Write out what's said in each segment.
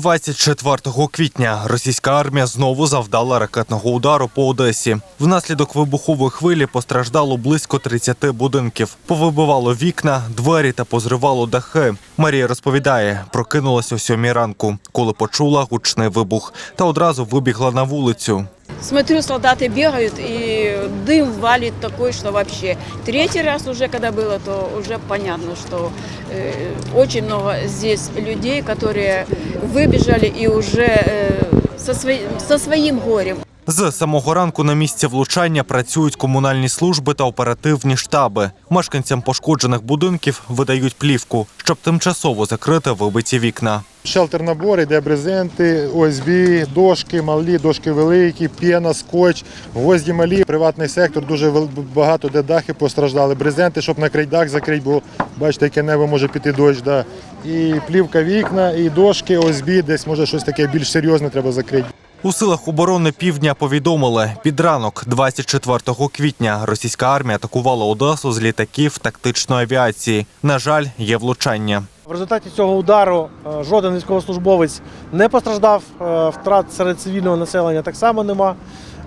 24 квітня російська армія знову завдала ракетного удару по Одесі. Внаслідок вибухової хвилі постраждало близько 30 будинків. Повибивало вікна, двері та позривало дахи. Марія розповідає, прокинулася о сьомій ранку, коли почула гучний вибух, та одразу вибігла на вулицю. Смотрю, солдаты бегают, и дым валит такой, что вообще. Третий раз уже, когда было, то уже понятно, что э, очень много здесь людей, которые выбежали и уже э, со, свои- со своим горем. З самого ранку на місці влучання працюють комунальні служби та оперативні штаби. Мешканцям пошкоджених будинків видають плівку, щоб тимчасово закрити вибиті вікна. Шелтер набор, йде брезенти, ОСБ, дошки малі, дошки великі, п'єна, скотч, гвозді малі. Приватний сектор дуже багато де дахи постраждали. Брезенти, щоб накрити дах, закрити, бо бачите, яке небо може піти дощ. Да. І плівка вікна, і дошки, ОСБ, десь може щось таке більш серйозне треба закрити. У силах оборони півдня повідомили, під ранок, 24 квітня, російська армія атакувала Одесу з літаків тактичної авіації. На жаль, є влучання. В результаті цього удару е, жоден військовослужбовець не постраждав. е, Втрат серед цивільного населення так само нема.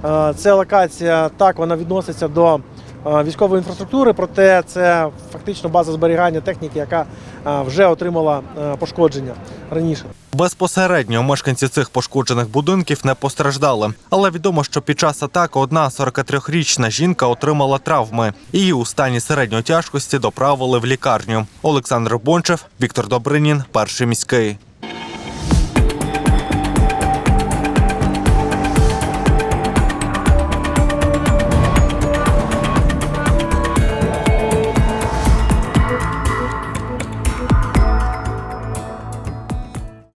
Е, Це локація так вона відноситься до військової інфраструктури, проте це фактично база зберігання техніки, яка е, вже отримала е, пошкодження раніше. Безпосередньо мешканці цих пошкоджених будинків не постраждали. Але відомо, що під час атаки одна 43-річна жінка отримала травми. Її у стані середньої тяжкості доправили в лікарню. Олександр Бончев, Віктор Добринін, перший міський.